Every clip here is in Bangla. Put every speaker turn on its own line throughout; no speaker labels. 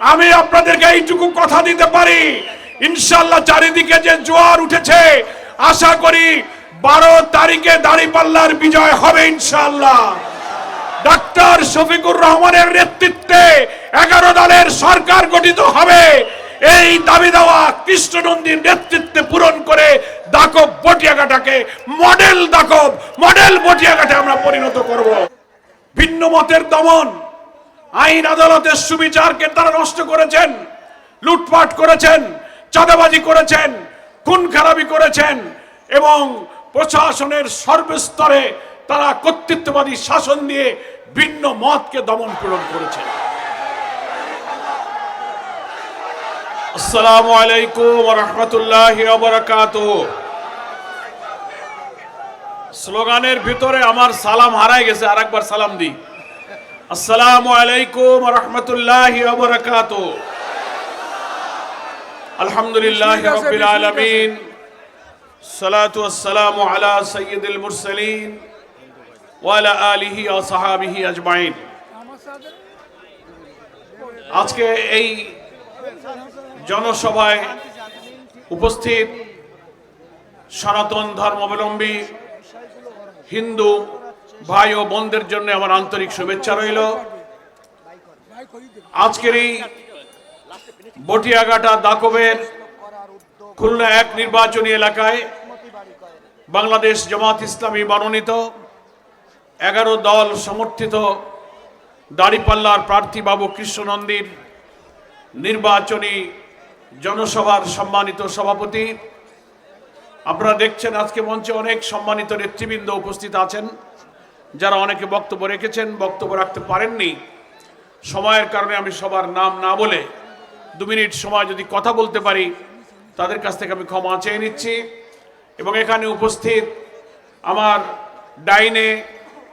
আমি আপনাদেরকে এইটুকু কথা দিতে পারি। ইনশাল্লাহ চারিদিকে যে জোয়ার উঠেছে, আশা করি বারো তারিখে দাঁড়িপাল্লার বিজয় হবে ইনশাল্লাহ ডাক্তার শফিকুর রহমানের নেতৃত্বে এগারো দলের সরকার গঠিত হবে। এই দাবি দেওয়া কৃষ্ণনন্দীর নেতৃত্বে পূরণ করে দাকব বটিয়াঘাটাকে মডেল দাকব, মডেল বটিয়াঘাটে আমরা পরিণত করব। ভিন্ন মতের দমন। আইন আদালতের সুবিচারকে তারা নষ্ট করেছেন, লুটপাট করেছেন, চাঁদাবাজি করেছেন, খুন খারাপি করেছেন এবং প্রশাসনের সর্বস্তরে তারা কর্তৃত্ববাদী শাসন দিয়ে ভিন্ন মতকে দমন পূরণ করেছেন। আসসালামু আলাইকুম রহমতুল্লাহ স্লোগানের ভিতরে আমার সালাম হারাই গেছে আর সালাম দিই। আসসালামু আলাইকুম রহমতুল্লাহ বারাকাত আলহামদুলিল্লাহ রবিল আলমিন। সালাতু আসসালামু আলা সৈয়দুল মুরসালিন ওয়ালা আলিহি ও সাহাবিহি আজমাইন। আজকে এই জনসভায় উপস্থিত সনাতন ধর্মাবলম্বী হিন্দু ভাই ও বোনদের জন্য আমার আন্তরিক শুভেচ্ছা রইল। আজকের এই বটিয়াঘাটা দাকবের খুলনা এক নির্বাচনী এলাকায় বাংলাদেশ জামাত ইসলামী মনোনীত এগারো দল সমর্থিত দাড়িপাল্লার প্রার্থী বাবু কৃষ্ণনন্দীর নির্বাচনী জনসভার সম্মানিত সভাপতি। আপনারা দেখছেন আজকে মঞ্চে অনেক সম্মানিত নেতৃবৃন্দ উপস্থিত আছেন। যারা অনেকে বক্তব্য রেখেছেন, বক্তব্য রাখতে পারেননি, সময়ের কারণে আমি সবার নাম না বলে দু মিনিট সময় যদি কথা বলতে পারি, তাদের কাছ থেকে আমি ক্ষমা চেয়ে নিচ্ছি। এবং এখানে উপস্থিত আমার ডাইনে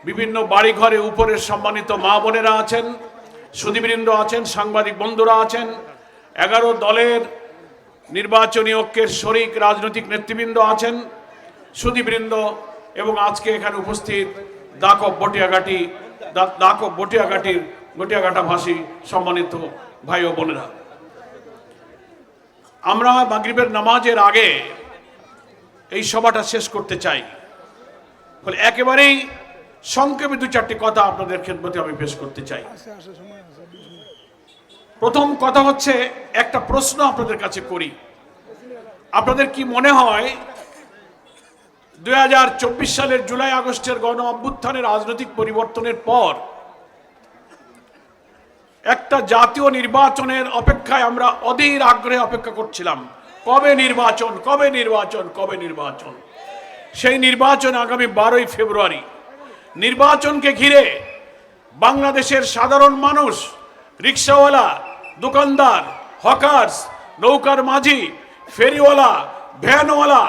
বিভিন্ন বাড়িঘরে উপরের সম্মানিত মা বোনেরা আছেন সুদীবৃন্দ আছেন, সাংবাদিক বন্ধুরা আছেন, এগারো দলের নির্বাচনী ঐক্যের শরিক রাজনৈতিক নেতৃবৃন্দ আছেন সুদীবৃন্দ এবং আজকে এখানে উপস্থিত দাকব বটিয়াঘাটি দাকব বটিয়াঘাটির বটিয়াঘাটা ভাষী সম্মানিত ভাই ও বোনেরা। আমরা মাগরিবের নামাজের আগে এই সভাটা শেষ করতে চাই। ফলে একেবারেই সংক্ষেপে দু চারটি কথা আপনাদের খেদমতে আমি পেশ করতে চাই। প্রথম কথা হচ্ছে একটা প্রশ্ন আপনাদের কাছে করি। আপনাদের কি মনে হয় দুই হাজার চব্বিশ সালের জুলাই আগস্টের গণ অভ্যুত্থানের রাজনৈতিক পরিবর্তনের পর একটা জাতীয় নির্বাচনের অপেক্ষায় আমরা অধীর আগ্রহে অপেক্ষা করছিলাম। কবে নির্বাচন কবে নির্বাচন কবে নির্বাচন? সেই নির্বাচন আগামী বারোই ফেব্রুয়ারি। নির্বাচনকে ঘিরে বাংলাদেশের সাধারণ মানুষ, রিক্সাওয়ালা, দোকানদার, হকার্স, নৌকার মাঝি, ফেরিওয়ালা, ভ্যানওয়ালা,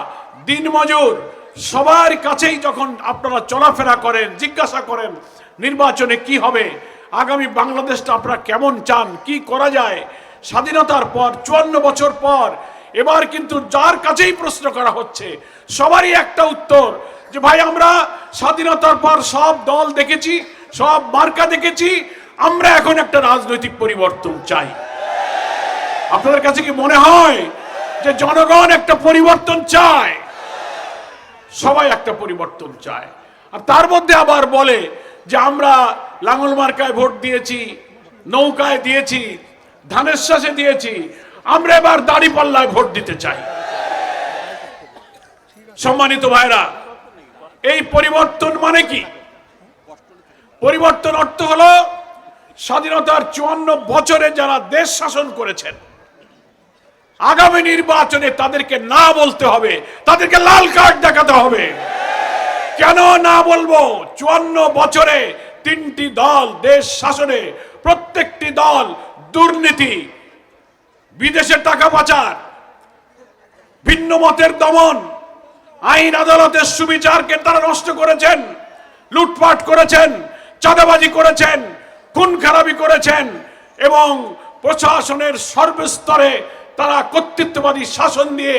দিনমজুর সবার কাছেই যখন আপনারা চলাফেরা করেন, জিজ্ঞাসা করেন, নির্বাচনে কি হবে, আগামী বাংলাদেশটা আপনারা কেমন চান, কি করা যায়, স্বাধীনতার পর, চুয়ান্ন বছর পর, এবার কিন্তু যার কাছেই প্রশ্ন করা হচ্ছে, সবারই একটা উত্তর, যে ভাই আমরা স্বাধীনতার পর সব দল দেখেছি, সব মার্কা দেখেছি, আমরা এখন একটা রাজনৈতিক পরিবর্তন চাই। আপনাদের কাছে কি মনে হয় যে জনগণ একটা পরিবর্তন চায়? সবাই একটা পরিবর্তন চায়। আর তার মধ্যে আবার বলে যে আমরা লাঙল মার্কায় ভোট দিয়েছি, নৌকায় দিয়েছি, ধানের শ্বাসে দিয়েছি, আমরা এবার দাড়ি পাল্লায় ভোট দিতে চাই। সম্মানিত ভাইরা, এই পরিবর্তন মানে কি? পরিবর্তন অর্থ হলো স্বাধীনতার চুয়ান্ন বছরে যারা দেশ শাসন করেছেন আগামী নির্বাচনে তাদেরকে না বলতে হবে, তাদেরকে লাল কার্ড দেখাতে হবে। কেন না বলব? চুয়ান্ন বছরে তিনটি দল দেশ শাসনে, প্রত্যেকটি দল দুর্নীতি, বিদেশের টাকা পাচার, ভিন্ন মতের দমন, আইন আদালতের সুবিচারকে তারা নষ্ট করেছেন, লুটপাট করেছেন, চাঁদাবাজি করেছেন, খুন খারাপি করেছেন এবং প্রশাসনের সর্বস্তরে তারা কর্তৃত্ববাদী শাসন দিয়ে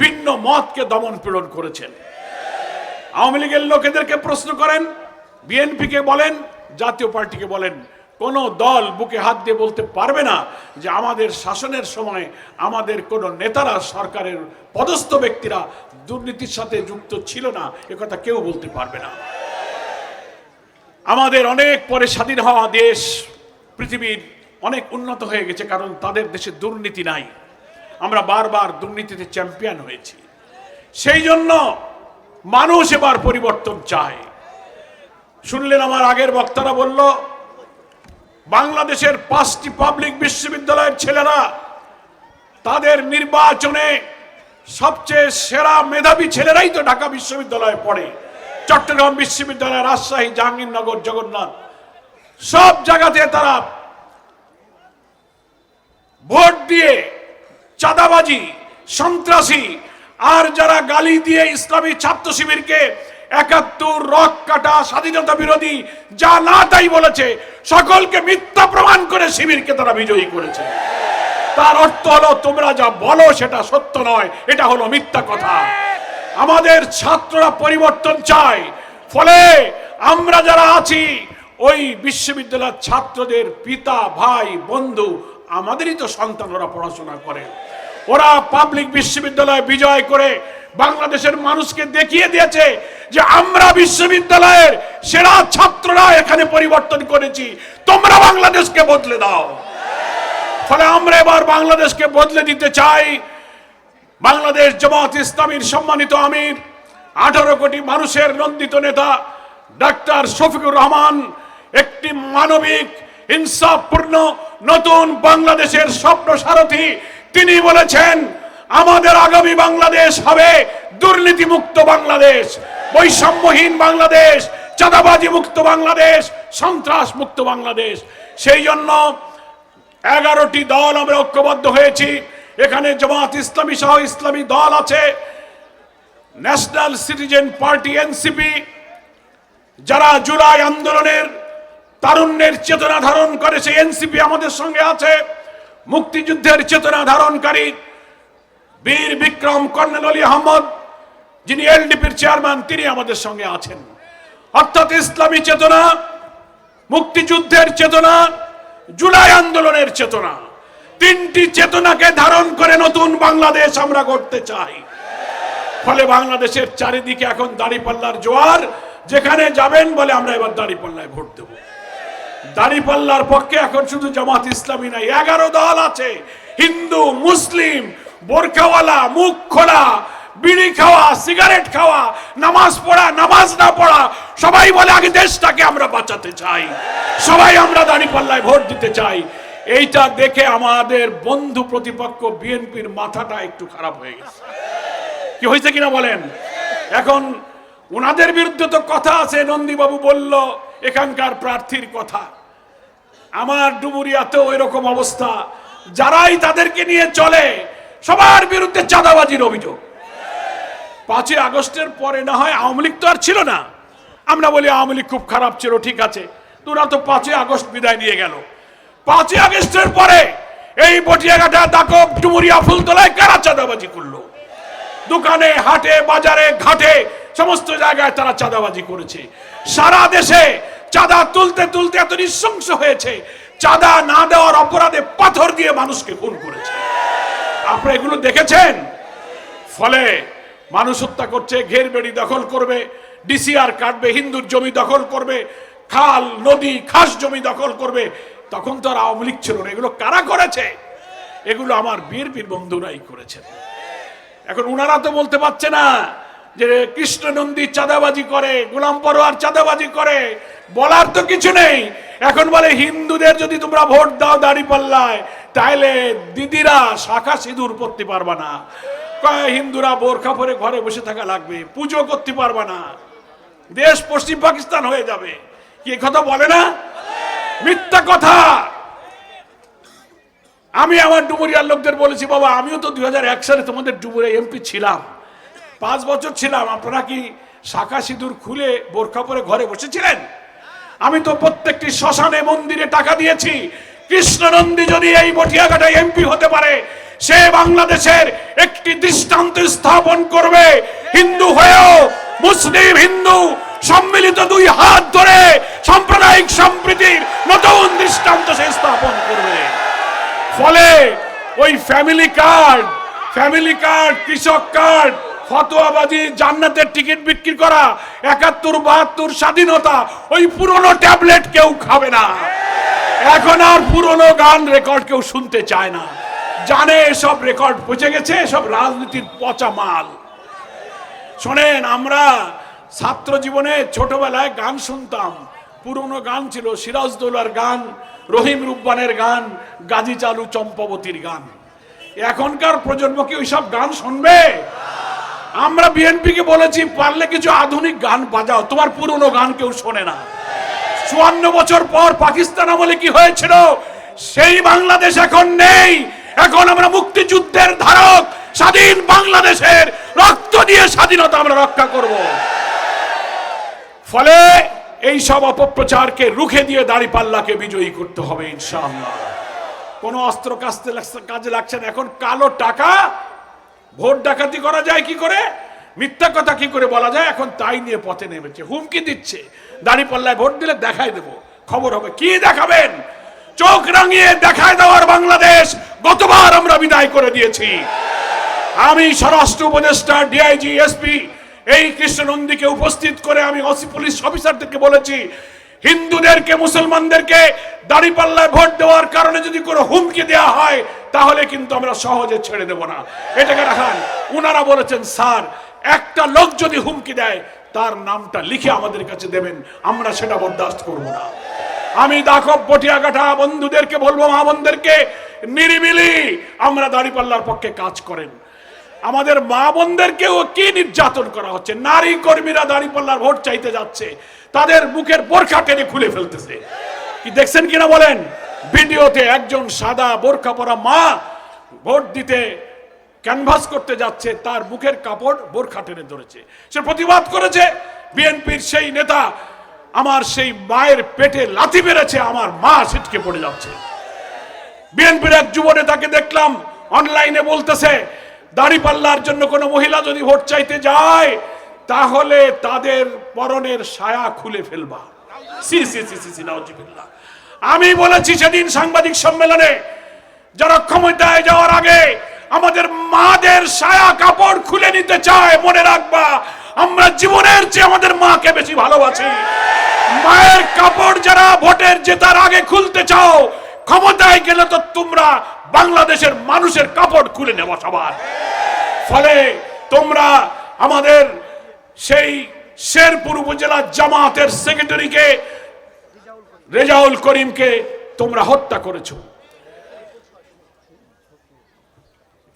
ভিন্ন মতকে দমন পীড়ন করেছেন। আওয়ামী লীগের লোকেদেরকে প্রশ্ন করেন, বিএনপিকে বলেন, জাতীয় পার্টিকে বলেন, কোন দল বুকে হাত দিয়ে বলতে পারবে না যে আমাদের শাসনের সময় আমাদের কোন নেতারা, সরকারের পদস্থ ব্যক্তিরা দুর্নীতির সাথে যুক্ত ছিল না একথা কেউ বলতে পারবে না। আমাদের অনেক পরে স্বাধীন হওয়া দেশ, পৃথিবীর অনেক উন্নত হয়ে গেছে কারণ তাদের দেশে দুর্নীতি নাই। আমরা বারবার দুর্নীতিতে চ্যাম্পিয়ন হয়েছি। সেই জন্য মানুষ এবার পরিবর্তন চায়। শুনলেন আমার আগের বক্তারা বলল, বাংলাদেশের পাঁচটি পাবলিক বিশ্ববিদ্যালয়ের ছেলেরা তাদের নির্বাচনে সবচেয়ে সেরা মেধাবী ছেলেরাই তো ঢাকা বিশ্ববিদ্যালয়ে পড়ে। চট্টগ্রাম বিশ্ববিদ্যালয় রাজশাহী, জাহাঙ্গীরনগর, জগন্নাথ। সব জায়গাতে তারা ভোট দিয়ে চাঁদাবাজি, সন্ত্রাসী, আর যারা গালি দিয়ে ইসলামী ছাত্র শিবিরকে একাত্তর, রক কাটা, স্বাধীনতা বিরোধী, যা না তাই বলেছে, সকলকে মিথ্যা প্রমাণ করে শিবিরকে তারা বিজয়ী করেছে। তার অর্থ হলো, তোমরা যা বলো সেটা সত্য নয়, এটা হলো মিথ্যা কথা। আমাদের ছাত্ররা পরিবর্তন চায়, ফলে আমরা যারা আছি, ওই বিশ্ববিদ্যালয়ের ছাত্রদের পিতা, ভাই, বন্ধু আমাদেরই তো সন্তান ওরা পড়াশোনা করে। ওরা পাবলিক বিশ্ববিদ্যালয়ে বিজয় করে বাংলাদেশের মানুষকে দেখিয়ে দিয়েছে যে আমরা বিশ্ববিদ্যালয়ের সেরা ছাত্ররা এখানে পরিবর্তন করেছি। তোমরা বাংলাদেশকে বদলে দাও। ফলে আমরা এবার বাংলাদেশকে বদলে দিতে চাই। বাংলাদেশ জামাত ইসলামীর সম্মানিত আমির, আঠারো কোটি মানুষের নন্দিত নেতা ডাক্তার শফিকুর রহমান, একটি মানবিক ইনসাফপূর্ণ নতুন বাংলাদেশের স্বপ্ন সারথী। তিনি বলেছেন, আমাদের আগামী বাংলাদেশ হবে দুর্নীতি মুক্ত বাংলাদেশ, বৈষম্যহীন বাংলাদেশ চাঁদাবাজি মুক্ত বাংলাদেশ সন্ত্রাস মুক্ত বাংলাদেশ। সেই জন্য এগারোটি দল আমরা ঐক্যবদ্ধ হয়েছি। এখানে জামাত ইসলামী সহ ইসলামী দল আছে। ন্যাশনাল সিটিজেন পার্টি, এনসিপি, যারা জুলাই আন্দোলনের তারুণ্যের চেতনা ধারণ করে, সেই এনসিপি আমাদের সঙ্গে আছে। মুক্তিযুদ্ধের চেতনা ধারণকারী বীর বিক্রম কর্নেল আলী আহমদ, যিনি এলডিপির চেয়ারম্যান, তিনি আমাদের সঙ্গে আছেন। অর্থাৎ ইসলামী চেতনা, মুক্তিযুদ্ধের চেতনা, জুলাই আন্দোলনের চেতনা, তিনটি চেতনাকে ধারণ করে নতুন বাংলাদেশ আমরা করতে চাই। ফলে বাংলাদেশের চারিদিকে এখন দাড়িপাল্লার জোয়ার, যেখানে যাবেন বলে আমরা এবার দাড়িপাল্লায় ভোট দেব। দাড়িপাল্লার পক্ষে এখন শুধু জামাত ইসলামী নাই, এগারো দল আছে। হিন্দু, মুসলিম, বোরখাওয়ালা, মুখ খোলা, বিড়ি খাওয়া, সিগারেট খাওয়া, নামাজ পড়া, নামাজ না পড়া, সবাই বলে, আগে দেশটাকে আমরা বাঁচাতে চাই। সবাই আমরা দাঁড়িপাল্লায় ভোট দিতে চাই। এইটা দেখে আমাদের বন্ধু প্রতিপক্ষ বিএনপির মাথাটা একটু খারাপ হয়ে গেছে। কি হয়েছে কিনা বলেন? এখন ওনাদের বিরুদ্ধে তো কথা আছে, নন্দীবাবু বলল, এখানকার প্রার্থীর কথা। আমার ডুমুরিয়াতেও ওই রকম অবস্থা। যারাই তাদেরকে নিয়ে চলে, সবার বিরুদ্ধে চাঁদাবাজির অভিযোগ। পাঁচই আগস্টের পরে না হয় আওয়ামী লীগ তো আর ছিল না। আমরা বলি আওয়ামী লীগ খুব খারাপ ছিল, ঠিক আছে। তোরা তো পাঁচই আগস্ট বিদায় নিয়ে গেল। পাঁচই আগস্টের পরে এই বটিয়াঘাটা দাকব ডুমুরিয়া, ফুলতলায় কারা চাঁদাবাজি করল? দোকানে, হাটে, বাজারে, ঘাটে, সমস্ত জায়গায় তারা চাঁদাবাজি করেছে। সারা দেশে চাঁদা তুলতে তুলতে এত নৃশংস হয়েছে। চাঁদা না দেওয়ার অপরাধে পাথর দিয়ে মানুষকে খুন করেছে। আপনারা এগুলো দেখেছেন? ফলে মানুষ হত্যা করছে, ঘের বেড়ি দখল করবে, ডিসিআর কাটবে, হিন্দুর জমি দখল করবে, খাল, নদী, খাস জমি দখল করবে। তখন তো আর আওয়ামী লীগ ছিল না। এগুলো কারা করেছে? এগুলো আমার বিএনপির বন্ধুরাই করেছেন এখন উনারা তো বলতে পারছে না যে কৃষ্ণ নন্দী চাঁদাবাজি করে, গোলাম পরোয়ার চাঁদাবাজি করে বলার তো কিছু নেই। এখন বলে, হিন্দুদের যদি তোমরা ভোট দাও দাড়ি পাল্লায়, তাইলে দিদিরা শাখা সিঁদুর পরতে পারবা না। হিন্দুরা বোরখা পরে ঘরে বসে থাকা লাগবে, পুজো করতে পারবা না। দেশ পশ্চিম পাকিস্তান হয়ে যাবে। কি কথা বলে না? মিথ্যা কথা। আমি আমার ডুমুরিয়ার লোকদের বলেছি, বাবা, আমিও তো দুই হাজার এক সালে তোমাদের ডুমুরিয়া এমপি ছিলাম। পাঁচ বছর ছিলাম। আপনারা কি শাখা সিঁদুর খুলে বোরখা পরে ঘরে বসেছিলেন? আমি তো প্রত্যেকটি শ্মশানে মন্দিরে টাকা দিয়েছি। কৃষ্ণনন্দী যদি এই বটিয়াঘাটায় এমপি হতে পারে, সে বাংলাদেশের একটি দৃষ্টান্ত স্থাপন করবে। হিন্দু হয়েও মুসলিম হিন্দু সম্মিলিত দুই হাত ধরে সাম্প্রদায়িক সম্প্রীতির নতুন দৃষ্টান্ত সে স্থাপন করবে। ফলে ওই ফ্যামিলি কার্ড ফ্যামিলি কার্ড কৃষক কার্ড ফতোয়াবাজি, জান্নাতের টিকিট বিক্রি করা, একাত্তর, বাহাত্তর, স্বাধীনতা, ওই পুরনো ট্যাবলেট কেউ খাবে না। এখন আর পুরনো গান রেকর্ড কেউ শুনতে চায় না। জানে এসব রেকর্ড পচে গেছে, এসব রাজনীতির পচা মাল। শোনেন, আমরা ছাত্র জীবনে ছোটবেলায় গান শুনতাম। পুরনো গান ছিল সিরাজদৌলার গান, রহিম রুব্বানের গান, গাজী চালু চম্পাবতীর গান। এখনকার প্রজন্ম কি ওইসব গান শুনবে? আমরা বিএনপিকে বলেছি, পারলে কিছু আধুনিক গান বাজাও। তোমার পুরনো গান কেউ শোনে না। চুয়ান্ন বছর পর পাকিস্তান আমলে কি হয়েছিল? সেই বাংলাদেশ এখন নেই। এখন আমরা মুক্তিযুদ্ধের ধারক, স্বাধীন বাংলাদেশের রক্ত দিয়ে স্বাধীনতা আমরা রক্ষা করব। ফলে এই সব অপপ্রচারকে রুখে দিয়ে দাড়ি পাল্লাকে বিজয়ী করতে হবে, ইনশাআল্লাহ। কোন অস্ত্র কাজে লাগছে না। এখন কালো টাকা ভোট ডাকাতি করা যায় কি করে? মিথ্যা কথা কি করে বলা যায়? এখন তাই নিয়ে পথে নেমেছে, হুমকি দিচ্ছে। দাড়ি পাল্লায় ভোট দিলে দেখাই দেবো। খবর হবে কি দেখাবেন? চোখ রাঙিয়ে দেখায় দেওয়ার বাংলাদেশ, গতবার আমরা বিদায় করে দিয়েছি। আমি স্বরাষ্ট্র উপদেষ্টা ডিআইজি এসপি এই কৃষ্ণনন্দীকে উপস্থিত করে আমি অসি পুলিশ অফিসারদেরকে বলেছি, হিন্দুদেরকে, মুসলমানদেরকে দাড়িপাল্লায় ভোট দেওয়ার কারণে যদি কোনো হুমকি দেওয়া হয় তাহলে কিন্তু আমরা সহজে ছেড়ে দেব না। এটাকে রাখান উনারা বলেছেন, স্যার, একটা লোক যদি হুমকি দেয়, তার নামটা লিখে আমাদের কাছে দেবেন। আমরা সেটা বরদাস্ত করব না। আমি দাখব পটিয়াঘাটা বন্ধুদেরকে বলব, মা বোনদেরকে, নিরিবিলি আমরা দাড়িপাল্লার পক্ষে কাজ করেন। আমাদের মা বোনদেরকেও কি নির্যাতন করা হচ্ছে? নারী কর্মীরা দাড়িপাল্লার ভোট চাইতে যাচ্ছে। তাদের বুকের বোরখা টেনে খুলে ফেলতেছে। কি দেখছেন কিনা বলেন? ভিডিওতে একজন সাদা বোরখা পরা মা ভোট দিতে ক্যানভাস করতে যাচ্ছে, তার মুখের কাপড় বোরখা টেনে ধরেছে। সে প্রতিবাদ করেছে, বিএনপির সেই নেতা আমার সেই মায়ের পেটে লাথি মেরেছে, আমার মা ছিটকে পড়ে যাচ্ছে। বিএনপির এক যুব নেতাকে দেখলাম অনলাইনে বলতেছে, দাড়ি পাল্লার জন্য কোনো মহিলা যদি ভোট চাইতে যায়, তাহলে তাদের পরনের সায়া খুলে ফেলবা। সি সি সি সি সি নাউজুবিল্লাহ। আমি বলেছি সেদিন সাংবাদিক সম্মেলনে, যারা ক্ষমতায় যাওয়ার আগে আমাদের মাদের সায়া কাপড় খুলে নিতে চায়, মনে রাখবা, আমরা জীবনের চেয়ে আমাদের মাকে বেশি ভালোবাসি। মায়ের কাপড় যারা ভোটের জেতার আগে খুলতে চাও, ক্ষমতায় গেলে তো তোমরা বাংলাদেশের মানুষের কাপড় খুলে নেওয়া সবার। ফলে তোমরা আমাদের সেই শেরপুর উপজেলা জামাতের সেক্রেটারিকে রেজাউল করিমকে তোমরা হত্যা করেছ।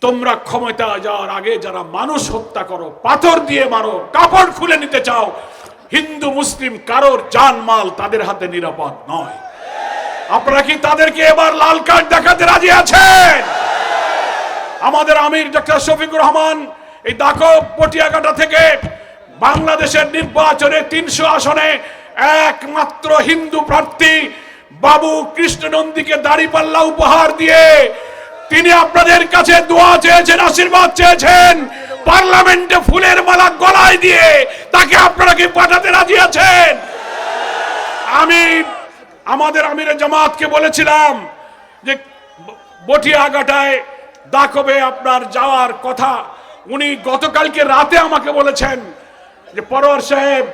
তোমরা ক্ষমতা যাওয়ার আগে যারা মানুষ হত্যা করো, পাথর দিয়ে মারো, কাপড় খুলে নিতে চাও, হিন্দু, মুসলিম, কারোর জানমাল তাদের হাতে নিরাপদ নয়। আপনারা কি তাদেরকে এবার লাল কার্ড দেখাতে রাজি আছেন? আমাদের আমির ডক্টর শফিকুর রহমান এই দাকব পটিয়াকাটা থেকে বাংলাদেশের নির্বাচনে তিনশো আসনে একমাত্র হিন্দু প্রার্থী বাবু কৃষ্ণনন্দীকে দাড়িপাল্লা উপহার দিয়ে তিনি আপনাদের কাছে দোয়া চেয়েছেন, আশীর্বাদ চেয়েছেন, পার্লামেন্টে ফুলের মালা গলায় দিয়ে তাকে আপনারা কি পাঠাতে রাজি আছেন? আমি আমাদের আমিরের জামাতকে বলেছিলাম যে বটিয়াঘাটায় দাকবে আপনার যাওয়ার কথা। উনি গতকালকে রাতে আমাকে বলেছেন যে পরোয়ার সাহেব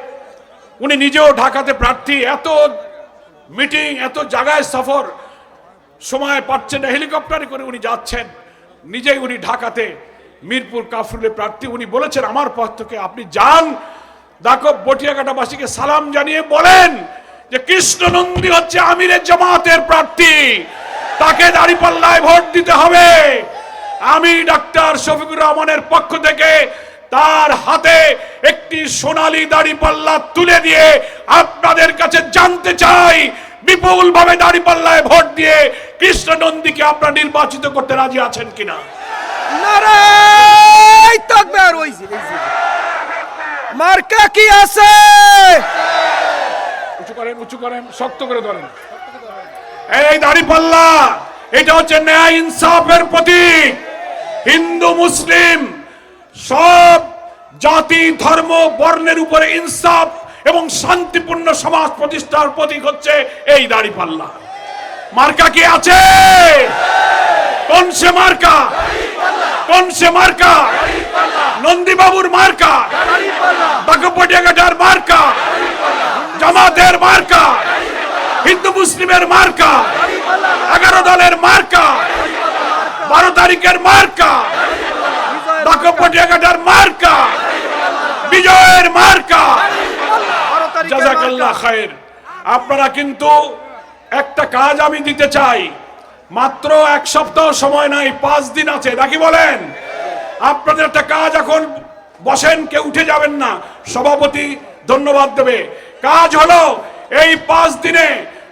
উনি নিজেও ঢাকাতে প্রার্থী, এত মিটিং এত জায়গায় সফর, সময় পাচ্ছেন না হেলিকপ্টারে করে উনি যাচ্ছেন। নিজেই উনি ঢাকাতে মিরপুর কাফরুলের প্রার্থী। উনি বলেছেন, আমার পক্ষ থেকে আপনি যান। দাকব বটিয়াকাটাবাসীকে সালাম জানিয়ে বলেন যে, কৃষ্ণনন্দী হচ্ছে আমিরের জামাতের প্রার্থী। তাকে দাঁড়িপাল্লায় ভোট দিতে হবে। আমি ডাক্তার শফিকুর রহমানের পক্ষ থেকে তার হাতে একটি সোনালী দাড়িপাল্লা তুলে দিয়ে আপনাদের কাছে জানতে চাই বিপুল ভাবে দাড়িপাল্লায় ভোট দিয়ে কৃষ্ণ নন্দীকে আপনারা নির্বাচিত করতে রাজি আছেন কিনা?
মার্কা কি আছে?
উঁচু করেন উঁচু করেন শক্ত করে ধরেন। এই দাড়িপাল্লা এটা হচ্ছে ন্যায় ইনসাফের প্রতীক। হিন্দু মুসলিম সব জাতি, ধর্ম, বর্ণের উপরে ইনসাফ এবং শান্তিপূর্ণ সমাজ প্রতিষ্ঠার প্রতীক হচ্ছে এই দাড়িপাল্লা মার্কা কি আছে? কোন সে মার্কা? কোন সে মার্কা? নন্দীবাবুর মার্কা? বাকপটিয়াঘাটার মার্কা? জামাতের মার্কা? হিন্দু মুসলিমের মার্কা? এগারো দলের মার্কা? বারো তারিখের মার্কা? বাকপটিয়াঘাটার মার্কা বিজয়ের মার্কা খায়ের আপনারা কিন্তু একটা কাজ আমি দিতে চাই মাত্র এক সপ্তাহ সময় নাই পাঁচ দিন আছে নাকি বলেন আপনাদের একটা কাজ এখন বসেন কেউ উঠে যাবেন না সভাপতি ধন্যবাদ দেবে কাজ হলো এই পাঁচ দিনে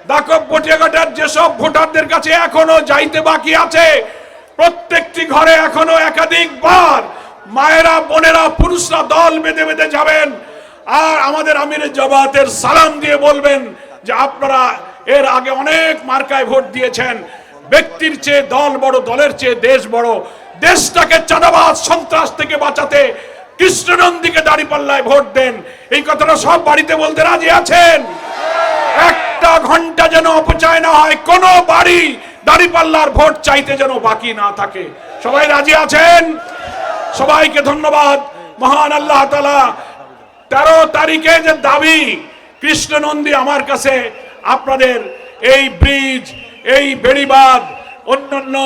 দাকব পটিয়াঘাটার যেসব ভোটারদের কাছে এখনও যাইতে বাকি আছে প্রত্যেকটি ঘরে এখনও একাধিকবার মায়েরা, বোনেরা, পুরুষরা দল বেঁধে বেঁধে যাবেন। আর আমাদের আমিরের জবাতের সালাম দিয়ে বলবেন যে আপনারা এর আগে অনেক মার্কায় ভোট দিয়েছেন। ব্যক্তির চেয়ে দল বড়, দলের চেয়ে দেশ বড়। দেশটাকে চাঁদাবাদ সন্ত্রাস থেকে বাঁচাতে কৃষ্ণনন্দীকে দাঁড়িপাল্লায় ভোট দেন। এই কথাটা সব বাড়িতে বলতে রাজি আছেন? একটা ঘণ্টা যেন অপচয় না হয়, কোনো বাড়ি দাঁড়িপাল্লার ভোট চাইতে যেন বাকি না থাকে। সবাই রাজি আছেন? সবাইকে ধন্যবাদ। মহান আল্লাহ তালা তেরো তারিখে যে দাবি, কৃষ্ণনন্দী আমার কাছে আপনাদের এই ব্রিজ, এই বেড়িবাঁধ, অন্যান্য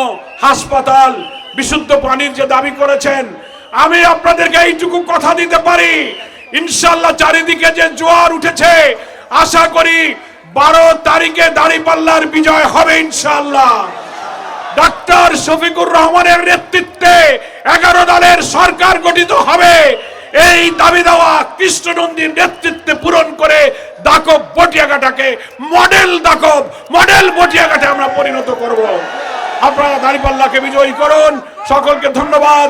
হাসপাতাল, বিশুদ্ধ পানির যে দাবি করেছেন, আমি আপনাদেরকে এইটুকু কথা দিতে পারি। ইনশাল্লাহ চারিদিকে যে জোয়ার উঠেছে, আশা করি বারো তারিখে দাঁড়িপাল্লার বিজয় হবে ইনশাল্লাহ ডাক্তার শফিকুর রহমানের নেতৃত্বে এগারো দলের সরকার গঠিত হবে। এই দাবি দেওয়া কৃষ্ণনন্দীর নেতৃত্বে পূরণ করে দাকব বটিয়াঘাটাকে মডেল দাকব, মডেল বটিয়াঘাটে আমরা পরিণত করব। আপনারা দাঁড়িপাল্লাকে বিজয়ী করুন। সকলকে ধন্যবাদ।